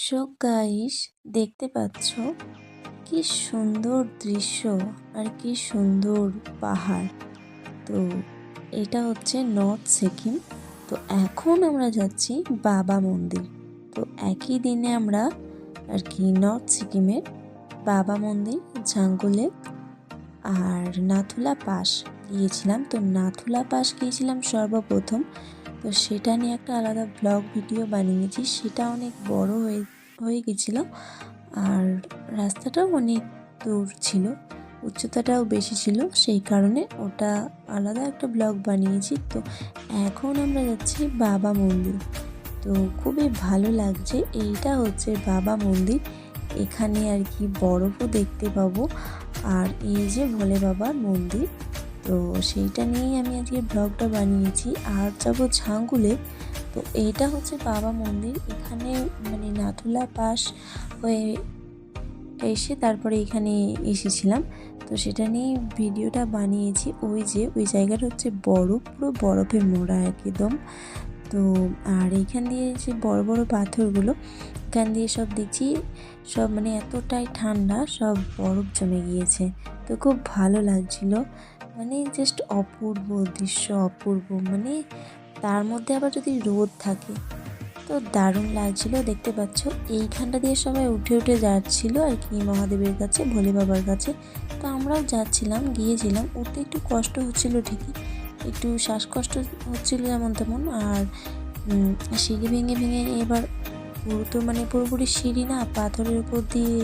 So guys দেখতে পাচ্ছ? কি সুন্দর দৃশ্য আর কি সুন্দর পাহাড়। তো এটা হচ্ছে নর্থ সিকিম তো এখন আমরা যাচ্ছি বাবা মন্দির। তো একই দিনে আমরা আর কি নর্থ সিকিমের বাবা মন্দির, জাঙ্গুলে আর নাথুলা পাস গিয়েছিলাম। তো নাথুলা পাস গিয়েছিলাম সর্বপ্রথম। তো সেটা নিয়ে একটা আলাদা ব্লগ ভিডিও বানিয়েছি। সেটা অনেক বড় হয়ে হয়ে গেছিল। আর রাস্তাটাও অনেক দূর ছিল, উচ্চতাটাও বেশি ছিল। সেই কারণে ওটা আলাদা একটা ব্লগ বানিয়েছি। তো এখন আমরা যাচ্ছি বাবা মন্দির। তো খুবই ভালো লাগছে। এইটা হচ্ছে বাবা মন্দির। এখানে আর কি বরফও দেখতে পাবো। আর এই যে ভোলে বাবার মন্দির। তো সেইটা নিয়েই আমি আজকে ব্লগটা বানিয়েছি। আর যাব ঝাঙ্গুলে। তো এইটা হচ্ছে বাবা মন্দির। এখানে মানে নাথুলা পাশ হয়ে এসে তারপরে এখানে এসেছিলাম। তো সেটা নিয়ে ভিডিওটা বানিয়েছি। ওই যে, ওই জায়গাটা হচ্ছে বরফ পুরো বরফে মোড়া একদম। তো আর এইখান দিয়ে যে বড় বড় পাথরগুলো, এখান দিয়ে সব দেখছি, সব মানে এতটাই ঠান্ডা, সব বরফ জমে গিয়েছে। তো খুব ভালো লাগছিল। মানে জাস্ট অপূর্ব দৃশ্য, অপূর্ব মানে তার মধ্যে আবার যদি রোদ থাকে, তো দারুণ লাগছিল। দেখতে পাচ্ছ, এইখানটা দিয়ে সবাই উঠে উঠে যাচ্ছিল আর কি মহাদেবের কাছে, ভোলে বাবার কাছে। তো আমরাও যাচ্ছিলাম, গিয়েছিলাম। উঠতে একটু কষ্ট হচ্ছিল ঠিকই, একটু শ্বাসকষ্ট হচ্ছিল যেমন তেমন। আর সিঁড়ি ভেঙে ভেঙে এবার পুরো তো মানে পুরোপুরি সিঁড়ি না, পাথরের উপর দিয়ে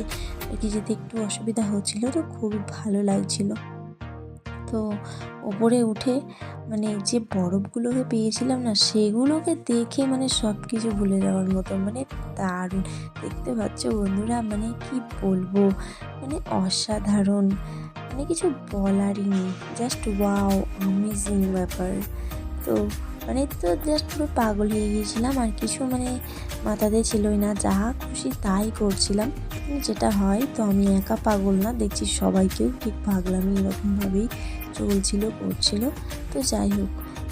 আর কি যেতে একটু অসুবিধা হচ্ছিল। তো খুবই ভালো লাগছিল। তো ওপরে উঠে মানে যে বরফগুলোকে পেয়েছিলাম না, সেগুলোকে দেখে মানে সব কিছু ভুলে যাওয়ার মতো। মানে দারুণ। দেখতে পাচ্ছ বন্ধুরা মানে কি বলব? মানে অসাধারণ। মানে কিছু বলারই নেই। জাস্ট ওয়াও অ্যামেজিং ব্যাপার। তো মানে তো জাস্ট পুরো পাগল হয়ে গিয়েছিলাম, আর কিছু মানে মাথাতে ছিলই না। যা খুশি তাই করছিলাম। যেটা হয় তো আমি একা পাগল না, দেখছি সবাইকেও ঠিক পাগলামি এরকমভাবেই চলছিল করছিল তো যাই হোক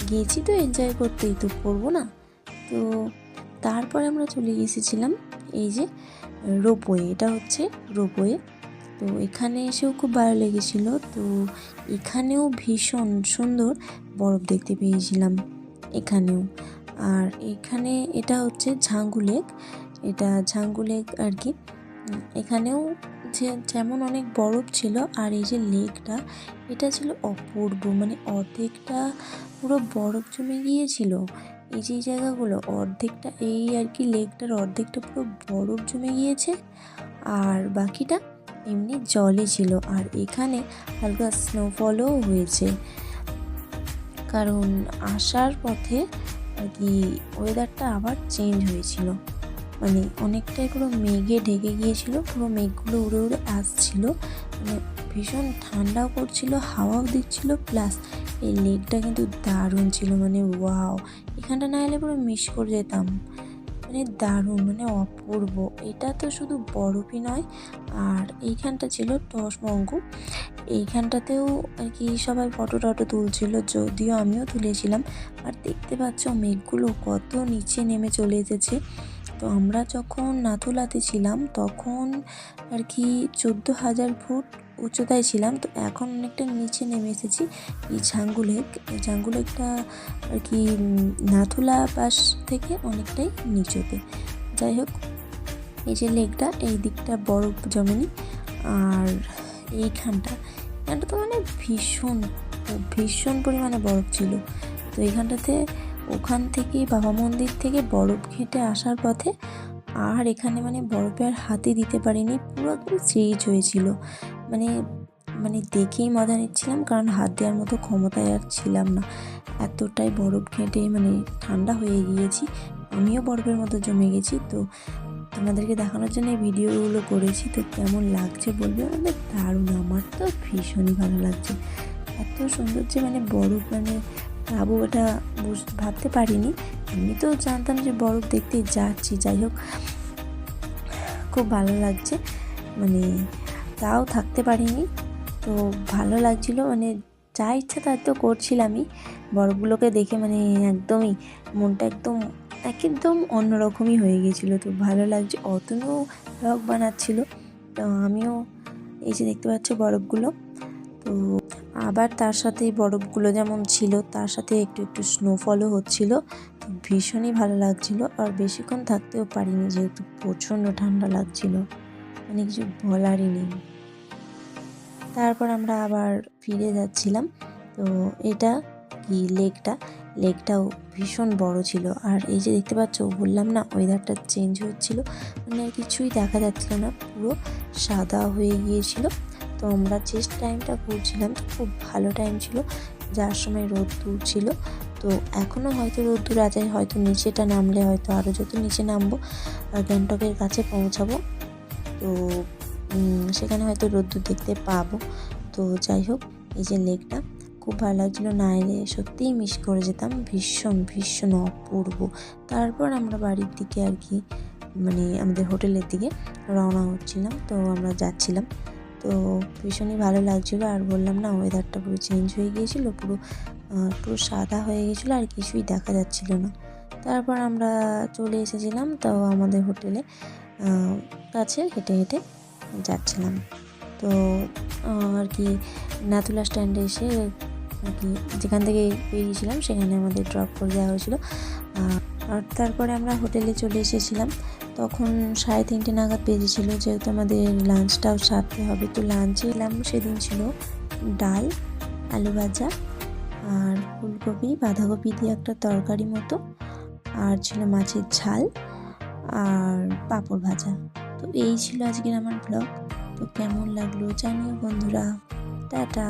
গিয়েছি তো এনজয় করতেই তো করব না। তো তারপরে আমরা চলে এসেছিলাম, এই যে রোপওয়ে, এটা হচ্ছে রোপওয়ে। তো এখানে এসেও খুব ভালো লেগেছিলো। তো এখানেও ভীষণ সুন্দর বরফ দেখতে পেয়েছিলাম, এখানেও। আর এখানে এটা হচ্ছে ঝাঙ্গু লেক, এটা ঝাঙ্গু লেক আর কি। এখানেও যে যেমন অনেক বরফ ছিল, আর এই যে লেকটা, এটা ছিল অপূর্ব মানে অর্ধেকটা পুরো বরফ জমে গিয়েছিল। এই যে জায়গাগুলো, অর্ধেকটা এই আর কি লেকটার অর্ধেকটা পুরো বরফ জমে গিয়েছে, আর বাকিটা এমনি জলই ছিল, আর এখানে হালকা স্নোফলও হয়েছে। কারণ আসার পথে আর কি ওয়েদারটা আবার চেঞ্জ হয়েছিল। মানে অনেকটাই পুরো মেঘে ঢেকে গিয়েছিল, পুরো মেঘগুলো উড়ে উড়ে আসছিল। মানে ভীষণ ঠান্ডাও করছিল হাওয়াও দিচ্ছিল, প্লাস এই লেকটা কিন্তু দারুণ ছিল মানে ওয়াও। এখানটা না এলে পুরো মিস করে যেতাম। মানে দারুণ মানে অপূর্ব। এটা তো শুধু বরফই নয়, আর এইখানটা ছিল টসমঙ্গু এইখানটাতেও আর কি সবাই ফটো টটো তুলছিল, যদিও আমিও তুলেছিলাম, আর দেখতে পাচ্ছ মেঘগুলো কত নিচে নেমে চলে এসেছে। তো আমরা যখন নাথুলাতে ছিলাম, তখন আর কি চোদ্দ হাজার ফুট উচ্চতায় ছিলাম। তো এখন অনেকটা নিচে নেমে এসেছি এই ঝাঙ্গু লেক। এই ঝাঙ্গু লেকটা আর কি নাথুলা পাশ থেকে অনেকটাই নিচেতে। যাই হোক, এই যে লেকটা, এই দিকটা বরফ জমেনি আর এইখানটা। এখানটা তো মানে ভীষণ ভীষণ পরিমাণে বরফ ছিল। তো এইখানটাতে ওখান থেকে বাবা মন্দির থেকে বরফ ঘেঁটে আসার পথে আর এখানে মানে বরফে আর হাতে দিতে পারিনি, পুরো একদম চেঞ্জ হয়েছিল। মানে মানে দেখেই মজা নিচ্ছিলাম, কারণ হাত দেওয়ার মতো ক্ষমতায় আর ছিলাম না। এতটাই বরফ ঘেঁটে মানে ঠান্ডা হয়ে গিয়েছি, আমিও বরফের মতো জমে গেছি। তো তোমাদেরকে দেখানোর জন্য এই ভিডিওগুলো করেছি, তো কেমন লাগছে বলবে? মানে দারুণ, আমার তো ভীষণই ভালো লাগছে। এত সুন্দর যে মানে বরফ মানে পাবো এটা ভাবতে পারিনি। আমি তো জানতাম যে বরফ দেখতে যাচ্ছি, যাই হোক। খুব ভালো লাগছে। মানে তাও থাকতে পারিনি। তো ভালো লাগছিল মানে যা ইচ্ছা তাই তো করছিলামই। বরফগুলোকে দেখে মানে একদমই মনটা একদম একদম অন্যরকমই হয়ে গেছিল। তো ভালো লাগছে অতনও ব্লগ বানাচ্ছিল। তো আমিও এই যে দেখতে পাচ্ছ বরফগুলো তো আবার তার সাথে বরফগুলো যেমন ছিল, তার সাথে একটু একটু স্নোফলও হচ্ছিল। ভীষণই ভালো লাগছিল আর বেশিক্ষণ থাকতেও পারিনি যেহেতু প্রচণ্ড ঠান্ডা লাগছিল। মানে কিছু বলারই নেই। তারপর আমরা আবার ফিরে যাচ্ছিলাম। তো এটা কি লেকটা? লেকটাও ভীষণ বড় ছিল। আর এই যে দেখতে পাচ্ছ, বললাম না ওয়েদারটা চেঞ্জ হচ্ছিল। মানে কিছুই দেখা যাচ্ছিল না, পুরো সাদা হয়ে গিয়েছিল। তো আমরা যে টাইমটা ঘুরছিলাম খুব ভালো টাইম ছিল। যার সময় রোদ্দুর ছিল। তো এখনও হয়তো রোদ্দুর আছে, হয়তো নিচেটা নামলে হয়তো আরও যত নিচে নামবো গ্যাংটকের কাছে পৌঁছাবো। তো সেখানে হয়তো রোদ্দুর দেখতে পাবো। তো যাই হোক, এই যে লেকটা, খুব ভালো লাগছিল। না এলে সত্যিই মিস করে যেতাম। ভীষণ ভীষণ অপূর্ব। তারপর আমরা বাড়ির দিকে আর কি মানে আমাদের হোটেলের দিকে রওনা হচ্ছিলাম। তো আমরা যাচ্ছিলাম। তো ভীষণই ভালো লাগছিল আর বললাম না ওয়েদারটা পুরো চেঞ্জ হয়ে গিয়েছিল, পুরো পুরো সাদা হয়ে গেছিল আর কিছুই দেখা যাচ্ছিল না। তারপর আমরা চলে এসেছিলাম তো আমাদের হোটেলে কাছে হেঁটে হেঁটে যাচ্ছিলাম। তো আর কি নাথুলা স্ট্যান্ডে এসে আর কি যেখান থেকে বেরিয়েছিলাম সেখানে আমাদের ড্রপ করে দেওয়া হয়েছিল। আর তারপরে আমরা হোটেলে চলে এসেছিলাম। তখন সাড়ে তিনটে নাগাদ বেজেছিল, যেহেতু আমাদের লাঞ্চটাও সারতে হবে, তো লাঞ্চে এলাম সেদিন ছিল ডাল, আলু ভাজা আর ফুলকপি, বাঁধাকপি দিয়ে একটা তরকারি মতো, আর ছিল মাছের ঝাল আর পাঁপড় ভাজা। তো এই ছিল আজকের আমার ব্লগ। তো কেমন লাগল জানিও বন্ধুরা। টাটা।